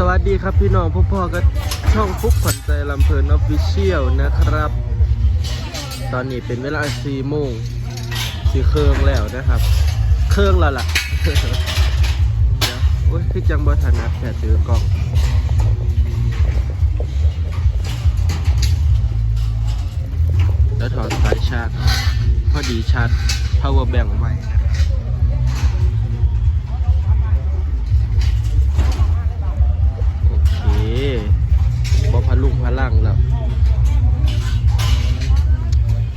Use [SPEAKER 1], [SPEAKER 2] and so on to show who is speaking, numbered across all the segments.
[SPEAKER 1] สวัสดีครับพี่น้องพ่อพ่อก็ช่องฟุกขวัญใจลำเพลินออฟฟิเชียลนะครับ ตอนนี้เป็นเวลาสี่โมงสี่เครื่องแล้วนะครับ เครื่องและล่ะเดี๋ยวโอ้ยคือจังบอถนัดแค่ถือกล้องแล้วถอดสายชาร์จพอดีชาร์จ power bank ไว้นะครับ ลุงพลังแล้ว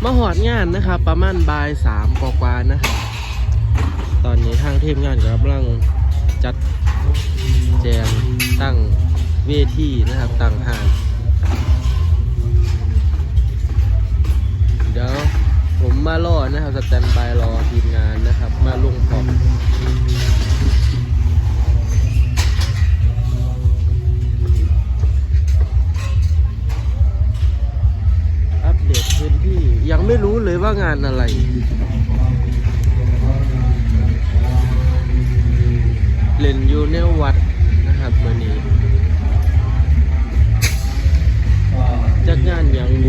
[SPEAKER 1] มาหอดงานนะครับประมาณบ่ายสามกว่าๆนะครับตอนนี้ทางทีมงานกำลังจัดแจงตั้งเวทีนะครับตั้งหางเดี๋ยวผมมารอนะครับสแตนบายรอ ยังไม่รู้เลยว่างานอะไร เล่นอยู่ในวัดนะครับวันนี้จัดงานอย่างห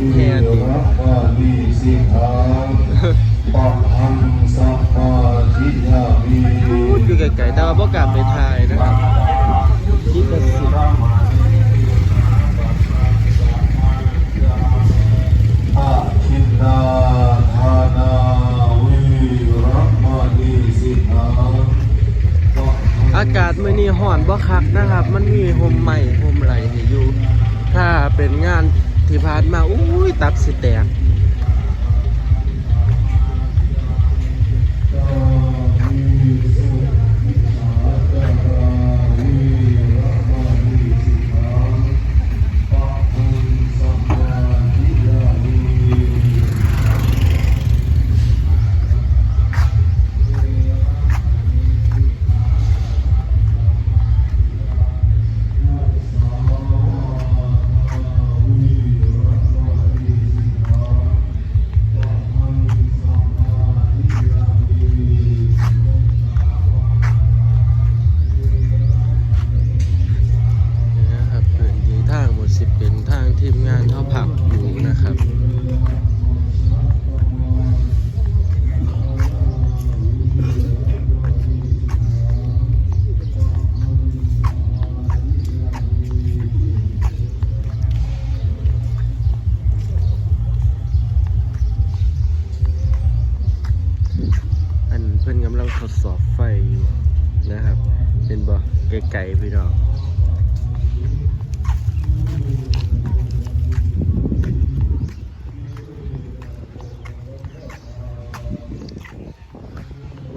[SPEAKER 1] ถแห่ดิ
[SPEAKER 2] รักาลิสิกขาปะหังสัพพาทิยามี
[SPEAKER 1] พูดอยู่ไกลๆแต่ว่าพ่กลับไปถ่ายนะครับที่กระสิบ
[SPEAKER 2] อาทินนาทานาวิรัมณีสิกขาปะหัง
[SPEAKER 1] อากาศมื่อนี้ห่อนบ่คักนะครับ มันมีโฮมใหม่โฮมไหลให้อยู่ ถ้าเป็นงาน ที่ผ่านมาอุ้ยตับสิแตก บ่ไกลๆพี่น้อง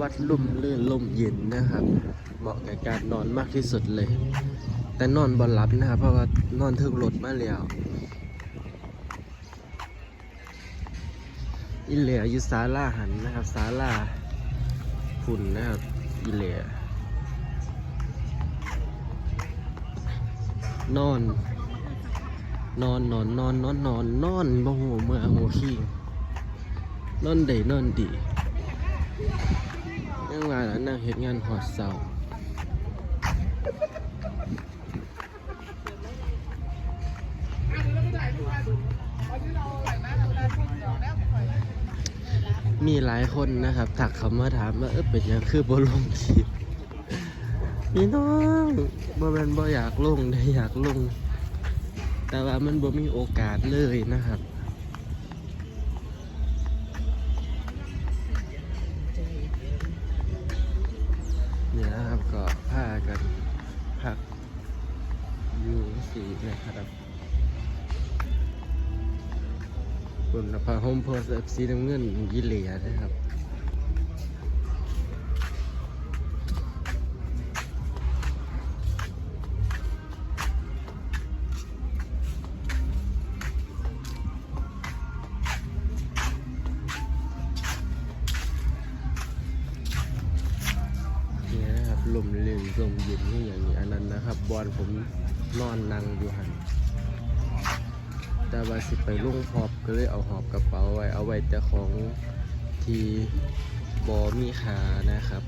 [SPEAKER 1] วัดลุ่มลื่นลมเย็นนะครับ เหมาะกับการนอนมากที่สุดเลย แต่นอนบอลลับนะครับ เพราะว่านอนถึงรถมาแล้วอีเหลียอยู่ศาลาหันนะครับศาลาฝุ่นนะครับอีเหลีย นอน นอนนอนนอนนอนนอนนอนบ่หัวเมื่อหัวขี้นอนได้นอนดียังว่าแล้วนั่งเฮ็ดงานหอดเสามีหลายคนนะครับถักเขามาถามว่าเออเป็นยังคือบลงคลิป พี่น้องบ่แมนบ่อยากลงได้อยากลง แต่ว่ามันบ่มีโอกาสเลยนะครับเนี่ยนะครับก็พากันพักอยู่สีนะครับคุณพาโฮมโพสต์สีน้ำเงินยิเหลียนะครับ ลมเล่นลมเย็นนี่อย่างนี้อันนั้นนะครับ บอลผมนอนนั่งอยู่หันแต่ว่าสิไปลุ่งหอบก็เลยเอาหอบกระเป๋าไว้เอาไว้แต่ของที่บอมีขานะครับ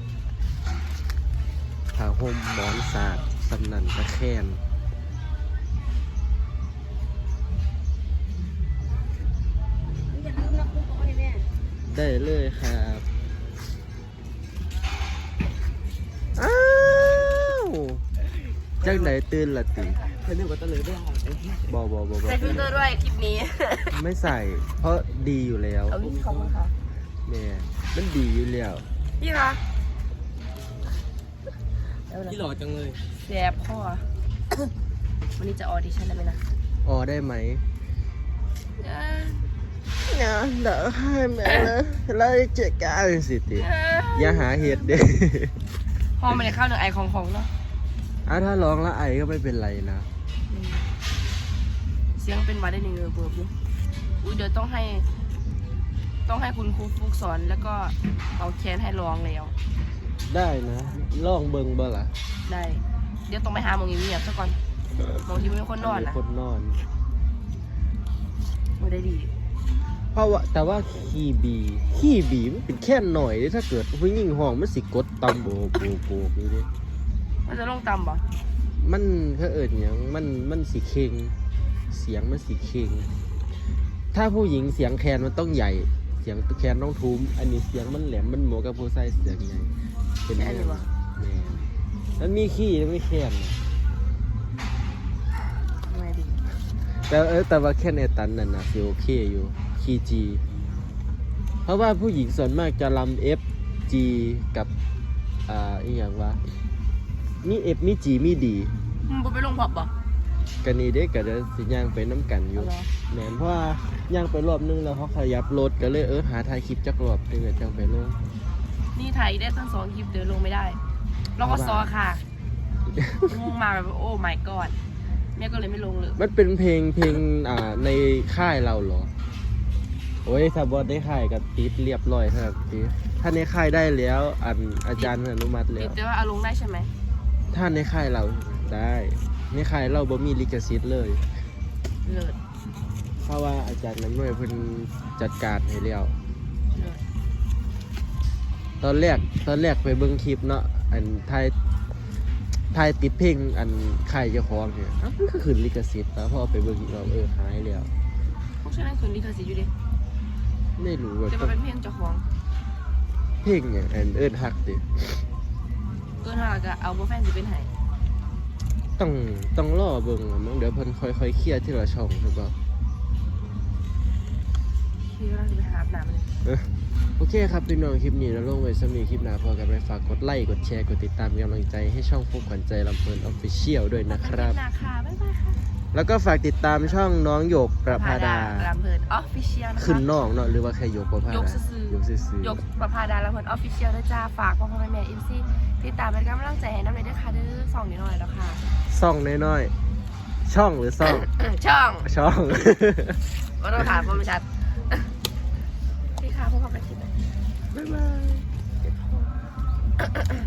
[SPEAKER 1] ผ้าห่มหมอนสาดสำนันตะแคน
[SPEAKER 3] อย่าลืมนะคุณพ่อให้แม่
[SPEAKER 1] ได้เลยครับ จังไหนตื่นละติ
[SPEAKER 4] เป็นเรื่องกับตะเลยด้วย
[SPEAKER 1] บอบอบอบอ
[SPEAKER 3] ใส่ฟิลเตอร์ด้วยคลิปนี้
[SPEAKER 1] ไม่ใส่ เพราะดีอยู่แล้ว
[SPEAKER 3] เอาวิขอบคุณค่ะ
[SPEAKER 1] แม่มันดีอยู่แล้ว
[SPEAKER 3] พี่คะ
[SPEAKER 4] ที่หล่อจังเลย
[SPEAKER 3] แสบคอวันนี้จะออดิชั่นได้ไหมนะ
[SPEAKER 1] ออได้ไหมงานเดี๋ยวให้แม่นะแล้วเจ๊ก้าสิติอย่าหาเหตุเด้
[SPEAKER 3] พอมันจะเข้าหนึ่งไอของของเนาะ
[SPEAKER 1] อะถ้าร้องแล้วไอก็ไม่เป็นไรนะ
[SPEAKER 3] อืมเสียงเป็นหวัดได้หนึ่งเออเบิร์บอยู่อุ้ยเดี๋ยวต้องให้ ต้องให้คุณครูฟุกสอนแล้วก็เอาแคนให้ร้องแล้ว
[SPEAKER 1] ได้นะลองเบิงบ่ล่ะ
[SPEAKER 3] ได้ เดี๋ยวต้องไปหาหมองเงียบๆซะก่อนหมองที่ไม่มีคนนอน
[SPEAKER 1] มี
[SPEAKER 3] นะ
[SPEAKER 1] คนนอน
[SPEAKER 3] ไม่ได้ดี
[SPEAKER 1] เพราะว่าแต่ว่าขี้บีขี้บีมันเป็นแค่หน่อยเด้ถ้าเกิดผู้หญิงห้องมันสิกดตำโบกโบกโบกนี่เด้
[SPEAKER 3] มันจะลงต่ำปะ
[SPEAKER 1] มันเขาเอิญอย่างมันมันสีเค็งเสียงมันสีเค็งถ้าผู้หญิงเสียงแคนมันต้องใหญ่ เสียงแคนต้องทุ้ม อันนี้เสียงมันแหลมมันเหมาะกับผู้ชายเสียงใหญ่เป็นแม่นแม่นมันมีขี้แล้วไม่แคนนะ
[SPEAKER 3] ไม่ดี
[SPEAKER 1] แต่เออแต่ว่าแค่ในตันนั่นนะสิโอเคอยู่คีจีเพราะว่าผู้หญิงส่วนมากจะลำ F G กับอ่าอีกอย่างว่า มี F มี G มี D
[SPEAKER 3] มึงบ่ไปลงพอบปะ
[SPEAKER 1] กันนี้เด็กก็จะสิย่างไปน้ำกันอยู่
[SPEAKER 3] เอาเหรอ
[SPEAKER 1] แหมนเพราะว่าย่างไปรอบนึงแล้วเขาขยับรถก็เลยเออหาถ่ายคลิปจักรอบนึงก็จังไปลง
[SPEAKER 3] นี่ไทยได้ทั้งสองคลิปเดินลงไม่ได้ แล้วก็ซอค่ะงงมาแบบโอ้ my god แม่ก็เลยไม่ลงเลย
[SPEAKER 1] มันเป็นเพลงเพลงอ่าในค่ายเราเหรอ โอ้ยถ้าบอสได้ค่ายกับติดเรียบร้อยครับติดถ้าในค่ายได้แล้วอันอาจารย์อนุมัติแล้
[SPEAKER 3] ติด
[SPEAKER 1] ว
[SPEAKER 3] แต่ว่าเอาลงได้ใช่ไหม
[SPEAKER 1] ถ้าในค่ายเราได้ในค่ายเราบ่มีลิขสิทธิ์เลย
[SPEAKER 3] เลิศ
[SPEAKER 1] เพราะว่าอาจารย์น้ำนวยเพิ่นจัดการให้แล้ว
[SPEAKER 3] เลิศ
[SPEAKER 1] ตอนแรกตอนแรกไปเบิ่งคลิปเนาะอันไทยไทยติดเพลงอันค่ายเจ้าของเนี่ยอ้าวมันก็ขึ้นลิขสิทธิ์แล้วพอไปเบิ่งอีกรอบเออหายแล้ว
[SPEAKER 3] พวกฉันนั่นคืนลิขสิทธิ์อยู่ดิ
[SPEAKER 1] ไม่รู้ว่า
[SPEAKER 3] แต่มันเป็นเพลงเจ้าของ
[SPEAKER 1] เพลงอย่างอันเอิ้นฮักดิ
[SPEAKER 3] เกินห้าก็เอาโบแฟนสิเป็นไห้
[SPEAKER 1] ต้องต้องรอเบิ่งอะมั้งเดี๋ยวเพิ่นค่อยๆเคลียร์ที่ละช่องหรือเปล่า
[SPEAKER 3] พี่ก็น่าจะไปหาอาบน้ำเลย
[SPEAKER 1] โอเคครับพี่น้องคลิปนี้เราลงไว้สำหรับคลิปหน้าพอกันไปฝากกดไลค์กดแชร์กดติดตามเป็นกำลังใจให้ช่องฟุกขวัญใจลำเพลินออฟฟิเชียลด้วยนะครับ
[SPEAKER 3] นาคาบ๊ายบายค่ะ
[SPEAKER 1] แล้วก็ฝากติดตามช่องน้องหยกประภาดา
[SPEAKER 3] ลำเพลินออฟฟิเชียลนะคะ
[SPEAKER 1] ขึ้นน้องเนาะหรือว่าแค่หยกประภาดาย
[SPEAKER 3] กซื่อๆ
[SPEAKER 1] ยกซื่อๆ
[SPEAKER 3] ยกประพาดาลำเพลินออฟฟิเชียลด้วยจ้า ฝากพ่อพ่อแม่แม่อินซี่ติดตามเป็นกำลังใจให้น้ำเลยด้วยค่ะเด้อสองนิดหน่อยแล้วค่ะ
[SPEAKER 1] ซ่องน้อยๆ ช่องหรือซ่อง
[SPEAKER 3] ช่อง
[SPEAKER 1] ช่อง
[SPEAKER 3] ก็ต้องถามพ่อไม่ชัดพี่ค่ะพ่อพ่อไปคิดหน่อย
[SPEAKER 1] บ๊ายบาย
[SPEAKER 3] เจ็บคอ